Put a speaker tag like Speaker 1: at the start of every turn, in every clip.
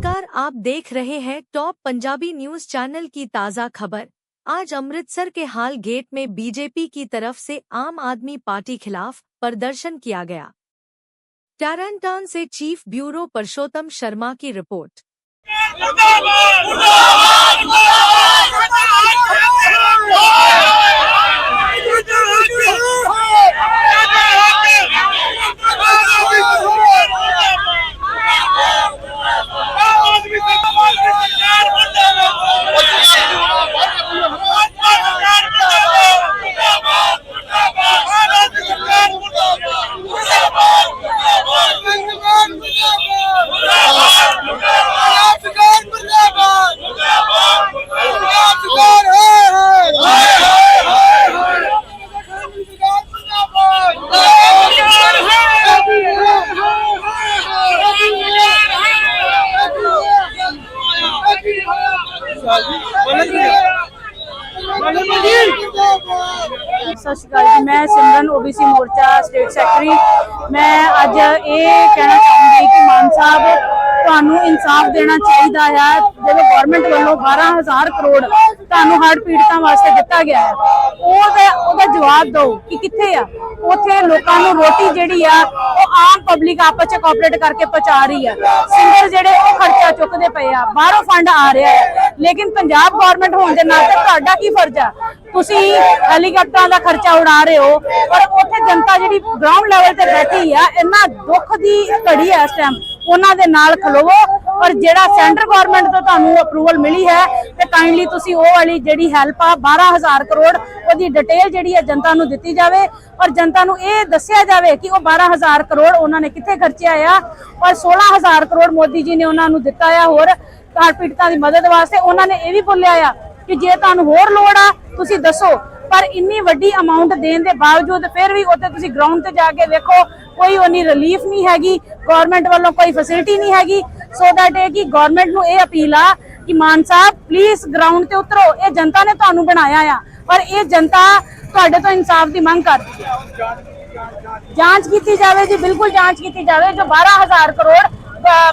Speaker 1: आप देख रहे हैं टॉप पंजाबी न्यूज़ चैनल की ताज़ा खबर आज अमृतसर के हाल गेट में बीजेपी की तरफ़ से आम आदमी पार्टी खिलाफ प्रदर्शन किया गया टैरनटाउन से चीफ ब्यूरो परशोत्तम शर्मा की रिपोर्ट
Speaker 2: ਸਤਿ ਸ਼੍ਰੀ ਅਕਾਲ ਜੀ। ਮੈਂ Simran, OBC Morcha, state secretary. ਮੈਂ ਅੱਜ ਇਹ ਕਹਿਣਾ ਚਾਹੂੰਗੀ ਕਿ ਮਾਨ ਸਾਹਿਬ ਤੁਹਾਨੂੰ ਇਨਸਾਫ ਦੇਣਾ ਚਾਹੀਦਾ ਹੈ। ਜਦੋਂ ਗਵਰਨਮੈਂਟ ਵੱਲੋਂ 12000 ਕਰੋੜ ਤੁਹਾਨੂੰ ਹੜ੍ਹ ਪੀੜਤਾਂ ਵਾਸਤੇ ਦਿੱਤਾ ਗਿਆ ਹੈ। ਉਹਦਾ ਉਹਦਾ ਜਵਾਬ ਦਿਓ ਕਿ ਕਿੱਥੇ ਆ? ਉੱਥੇ ਲੋਕਾਂ ਨੂੰ ਰੋਟੀ ਜਿਹੜੀ ਆ, ਉਹ ਆਮ ਪਬਲਿਕ ਆਪਸ ਚ ਕੋਆਪਰੇਟ ਕਰਕੇ ਪਹੁੰਚਾ ਰਹੀ ਆ। ਸਿੰਗਰ ਜਿਹੜੇ, ਉਹ ਖਰਚਾ ਚੁੱਕਦੇ ਪਏ ਆ। ਬਾਹਰੋਂ ਫੰਡ ਆ ਰਿਹਾ ਹੈ। ਲੇਕਿਨ ਪੰਜਾਬ ਗਵਰਨਮੈਂਟ ਹੋਣ ਦੇ ਨਾਤੇ ਤੁਹਾਡਾ ਕੀ ਫਰਜ਼ ਆ? ਤੁਸੀਂ ਹੈਲੀਕਾਪਟਰਾਂ ਦਾ ਖਰਚਾ ਉਡਾ ਰਹੇ ਹੋ, ਪਰ ਉੱਥੇ ਜਨਤਾ ਜਿਹੜੀ ਗਰਾਊਂਡ ਲੈਵਲ ਤੇ ਬੈਠੀ ਆ, ਇੰਨਾ ਦੁੱਖ ਦੀ ਘੜੀ ਹੈ ਇਸ ਟਾਈਮ ਉਹਨਾਂ ਦੇ ਨਾਲ ਖਲੋਵੋ। ਔਰ ਜਿਹੜਾ ਸੈਂਟਰ ਗਵਰਨਮੈਂਟ ਤੋਂ ਤੁਹਾਨੂੰ ਅਪਰੂਵਲ ਮਿਲੀ ਹੈ, ਤੇ ਕਾਈਂਡਲੀ ਤੁਸੀਂ ਉਹ ਵਾਲੀ ਜਿਹੜੀ ਹੈਲਪ ਆ 12000 ਕਰੋੜ, ਉਹਦੀ ਡਿਟੇਲ ਜਿਹੜੀ ਹੈ ਜਨਤਾ ਨੂੰ ਦਿੱਤੀ ਜਾਵੇ। ਔਰ ਜਨਤਾ ਨੂੰ ਇਹ ਦੱਸਿਆ ਜਾਵੇ ਕਿ ਉਹ 12000 ਕਰੋੜ ਉਹਨਾਂ ਨੇ ਕਿੱਥੇ ਖਰਚਿਆ ਆ। ਔਰ 16000 ਕਰੋੜ ਮੋਦੀ ਜੀ ਨੇ ਉਹਨਾਂ ਨੂੰ ਦਿੱਤਾ ਆ ਹੋਰ ਘਰ ਪੀੜਤਾਂ ਦੀ ਮਦਦ ਵਾਸਤੇ। ਉਹਨਾਂ ਨੇ ਇਹ ਵੀ ਬੋਲਿਆ ਆ ਕਿ ਜੇ ਤੁਹਾਨੂੰ ਹੋਰ ਲੋੜ ਆ, ਤੁਸੀਂ ਦੱਸੋ। ਪਰ ਇੰਨੀ ਵੱਡੀ ਅਮਾਉਂਟ ਦੇਣ ਦੇ ਬਾਵਜੂਦ ਫਿਰ ਵੀ ਉੱਥੇ ਤੁਸੀਂ ਗਰਾਊਂਡ ਤੇ ਜਾ ਕੇ ਵੇਖੋ, ਕੋਈ ਉਨੀ ਰਿਲੀਫ ਨਹੀਂ ਹੈਗੀ। ਗਵਰਨਮੈਂਟ ਵੱਲੋਂ ਕੋਈ ਫੈਸਿਲਿਟੀ ਨਹੀਂ ਹੈਗੀ। ਸੋ ਦੈਟ ਇਹ ਕਿ ਗਵਰਨਮੈਂਟ ਨੂੰ ਇਹ ਅਪੀਲ ਆ ਕਿ ਮਾਨ ਸਾਹਿਬ ਪਲੀਜ਼ ਗਰਾਊਂਡ ਤੇ ਉਤਰੋ। ਇਹ ਜਨਤਾ ਨੇ ਤੁਹਾਨੂੰ ਬਣਾਇਆ ਆ। ਪਰ ਇਹ ਜਨਤਾ ਤੁਹਾਡੇ ਤੋਂ ਇਨਸਾਫ ਦੀ ਮੰਗ ਕਰਦੀ ਹੈ ਜਾਂਚ ਕੀਤੀ ਜਾਵੇ ਜੀ, ਬਿਲਕੁਲ ਜਾਂਚ ਕੀਤੀ ਜਾਵੇ। ਜੋ 12000 ਕਰੋੜ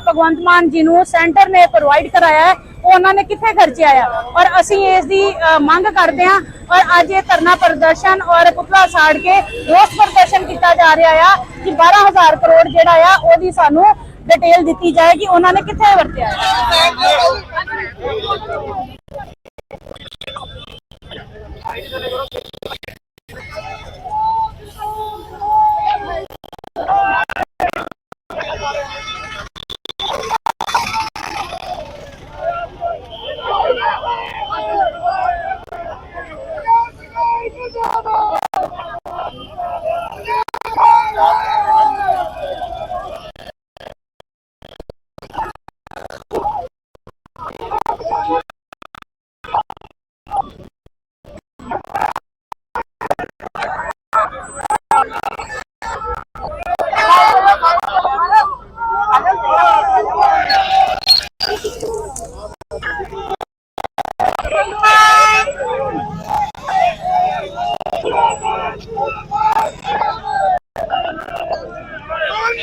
Speaker 2: ਭਗਵੰਤ ਮਾਨ ਜੀ ਨੂੰ ਸੈਂਟਰ ਨੇ ਪ੍ਰੋਵਾਈਡ ਕਰਾਇਆ ਹੈ, ਉਹ ਉਹਨਾਂ ਨੇ ਕਿੱਥੇ ਖਰਚਿਆ ਆ? ਔਰ ਅਸੀਂ ਇਸ ਦੀ ਮੰਗ ਕਰਦੇ ਹਾਂ। ਔਰ ਅੱਜ ਇਹ ਧਰਨਾ ਪ੍ਰਦਰਸ਼ਨ ਔਰ ਪੁਤਲਾ ਸਾੜ ਕੇ ਰੋਸ ਪ੍ਰਦਰਸ਼ਨ ਕੀਤਾ ਜਾ ਰਿਹਾ ਆ। ਕਿ 12000 ਕਰੋੜ ਜਿਹੜਾ ਆ, ਉਹਦੀ ਸਾਨੂੰ ਡਿਟੇਲ ਦਿੱਤੀ ਜਾਏ ਕਿ ਉਹਨਾਂ ਨੇ ਕਿੱਥੇ ਵਰਤਿਆ ਹੈ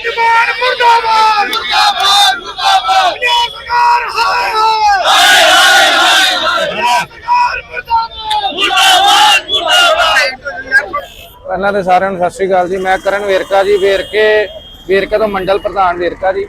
Speaker 3: ਜਵਾਨ ਮੁਰਦਾਬਾਦ। ਮੁਰਦਾਬਾਦ ਮੁਰਦਾਬਾਦ। ਪੰਜਾਬ ਸਰਕਾਰ ਹਾਏ। ਹਾਏ ਹਾਏ ਹਾਏ ਹਾਏ। ਸਰਕਾਰ ਮੁਰਦਾਬਾਦ। ਮੁਰਦਾਬਾਦ ਮੁਰਦਾਬਾਦ।
Speaker 4: ਪਹਿਲਾਂ ਤੇ ਸਾਰਿਆਂ ਨੂੰ ਸਤਿ ਸ਼੍ਰੀ ਅਕਾਲ ਜੀ। ਮੈਂ ਕਰਨ ਵੇਰਕਾ ਜੀ ਵੇਰਕੇ ਵੇਰਕੇ ਤੋਂ ਮੰਡਲ ਪ੍ਰਧਾਨ ਵੇਰਕਾ ਜੀ।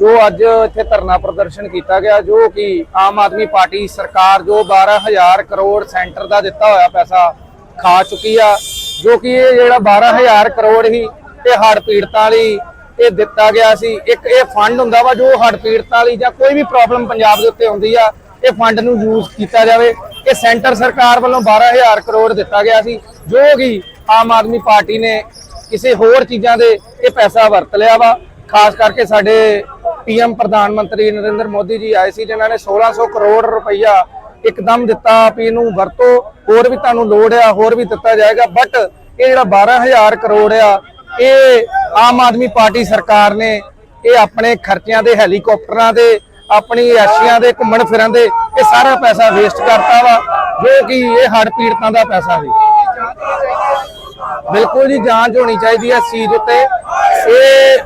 Speaker 4: ਜੋ ਅੱਜ ਇੱਥੇ ਧਰਨਾ ਪ੍ਰਦਰਸ਼ਨ ਕੀਤਾ ਗਿਆ ਜੋ ਕਿ ਆਮ ਆਦਮੀ ਪਾਰਟੀ ਸਰਕਾਰ ਜੋ 12000 ਕਰੋੜ ਸੈਂਟਰ ਦਾ ਦਿੱਤਾ ਹੋਇਆ ਪੈਸਾ ਖਾ ਚੁੱਕੀ ਆ, ਜੋ ਕਿ ਇਹ ਜਿਹੜਾ 12000 ਕਰੋੜ ਹੀ ਇਹ ਹੜ੍ਹ ਪੀੜਤਾਂ ਲਈ ਇਹ ਦਿੱਤਾ ਗਿਆ ਸੀ। ਇੱਕ ਇਹ ਫੰਡ ਹੁੰਦਾ ਵਾ ਜੋ ਹੜ੍ਹ ਪੀੜਤਾਂ ਲਈ ਜਾਂ ਕੋਈ ਵੀ ਪ੍ਰੋਬਲਮ ਪੰਜਾਬ ਦੇ ਉੱਤੇ ਹੁੰਦੀ ਆ, ਇਹ ਫੰਡ ਨੂੰ ਯੂਜ਼ ਕੀਤਾ ਜਾਵੇ। ਇਹ ਸੈਂਟਰ ਸਰਕਾਰ ਵੱਲੋਂ 12000 ਕਰੋੜ ਦਿੱਤਾ ਗਿਆ ਸੀ, ਜੋ ਕਿ ਆਮ ਆਦਮੀ ਪਾਰਟੀ ਨੇ ਕਿਸੇ ਹੋਰ ਚੀਜ਼ਾਂ ਦੇ ਇਹ ਪੈਸਾ ਵਰਤ ਲਿਆ ਵਾ। ਖਾਸ ਕਰਕੇ ਸਾਡੇ ਪੀਐਮ ਪ੍ਰਧਾਨ ਮੰਤਰੀ ਨਰਿੰਦਰ ਮੋਦੀ ਜੀ ਆਏ ਸੀ, ਜਿਨ੍ਹਾਂ ਨੇ 1600 ਕਰੋੜ ਰੁਪਈਆ ਇੱਕਦਮ ਦਿੱਤਾ ਵੀ ਇਹਨੂੰ ਵਰਤੋ ਹੋਰ ਵੀ ਤੁਹਾਨੂੰ ਲੋੜ ਆ, ਹੋਰ ਵੀ ਦਿੱਤਾ ਜਾਏਗਾ ਬਟ ਇਹ ਜਿਹੜਾ 12000 ਕਰੋੜ ਆ, ਇਹ ਆਮ ਆਦਮੀ ਪਾਰਟੀ ਸਰਕਾਰ ਨੇ, ਇਹ ਆਪਣੇ ਖਰਚਿਆਂ ਦੇ, ਹੈਲੀਕਾਪਟਰਾਂ ਦੇ, ਆਪਣੀ ਐਸ਼ੀਆਂ ਦੇ, ਘੁੰਮਣ ਫਿਰਨ ਦੇ, ਇਹ ਸਾਰਾ ਪੈਸਾ ਵੇਸਟ ਕਰਤਾ ਵਾ, ਜੋ ਕਿ ਇਹ ਹੜ੍ਹ ਪੀੜਤਾਂ ਦਾ ਪੈਸਾ ਸੀ। ਬਿਲਕੁਲ ਜੀ, ਜਾਂਚ ਹੋਣੀ ਚਾਹੀਦੀ ਹੈ ਚੀਜ਼ ਉੱਤੇ। ਇਹ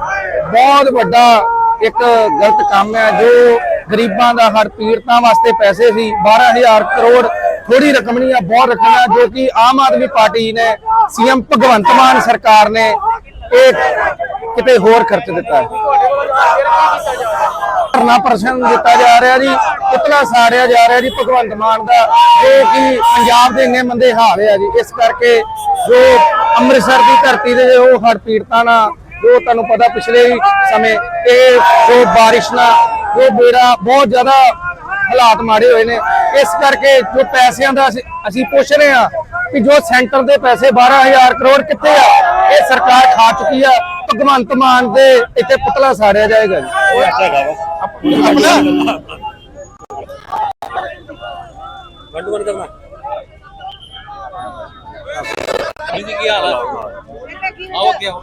Speaker 4: ਬਹੁਤ ਵੱਡਾ ਇੱਕ ਗਲਤ ਕੰਮ ਹੈ ਜੋ ਗਰੀਬਾਂ ਦਾ ਹੜ ਪੀੜਤਾਂ ਵਾਸਤੇ ਪੈਸੇ ਸੀ 12000 ਕਰੋੜ ਥੋੜੀ ਰਕਮ ਨਹੀਂ ਆ, ਬਹੁਤ ਰਕਮ ਹੈ ਜੋ ਕਿ ਆਮ ਆਦਮੀ ਪਾਰਟੀ ਨੇ, ਸੀਐਮ ਭਗਵੰਤ ਮਾਨ ਸਰਕਾਰ ਨੇ ਇਹ ਕਿਤੇ ਹੋਰ ਖਰਚ ਦਿੱਤਾ ਹੈ। ਧਰਨਾ ਪ੍ਰਸ਼ਨ ਦਿੱਤਾ ਜਾ ਰਿਹਾ ਜੀ, ਪੁਤਲਾ ਸਾੜਿਆ ਜਾ ਰਿਹਾ ਜੀ ਭਗਵੰਤ ਮਾਨ ਦਾ, ਜੋ ਕਿ ਪੰਜਾਬ ਦੇ ਇੰਨੇ ਮੰਦੇ ਹਾਲ ਆ ਜੀ, ਇਸ ਕਰਕੇ ਜੋ ਅੰਮ੍ਰਿਤਸਰ ਦੀ ਧਰਤੀ ਦੇ ਉਹ ਹੜ੍ਹ ਪੀੜਤਾਂ ਨਾਲ ਜੋ ਤੁਹਾਨੂੰ ਪਤਾ ਪਿਛਲੇ ਵੀ ਸਮੇਂ ਇਹ ਜੋ ਬਾਰਿਸ਼ ਨਾਲ ਜੋ ਬੇੜਾ ਬਹੁਤ ਜ਼ਿਆਦਾ ਹਾਲਾਤ ਮਾੜੇ ਹੋਏ ਨੇ ਇਸ ਕਰਕੇ ਜੋ ਪੈਸਿਆਂ ਦਾ ਅਸੀਂ- ਪੁੱਛ ਰਹੇ ਹਾਂ ਕਿ ਜੋ ਸੈਂਟਰ ਦੇ ਪੈਸੇ 12000 ਕਰੋੜ ਕਿੱਥੇ ਆ ਇਹ ਸਰਕਾਰ ਖਾ ਚੁੱਕੀ ਆ ਭਗਵੰਤ ਮਾਨ ਦੇ ਇੱਥੇ ਪੁਤਲਾ ਸਾੜਿਆ ਜਾਏਗਾ ਜੀ।
Speaker 5: ਵੰਡ ਵੰਡ ਕਰਨਾ। ਜੀ ਕੀ ਹਾਲ ਹੈ ਆਓ ਕੀ ਆਓ।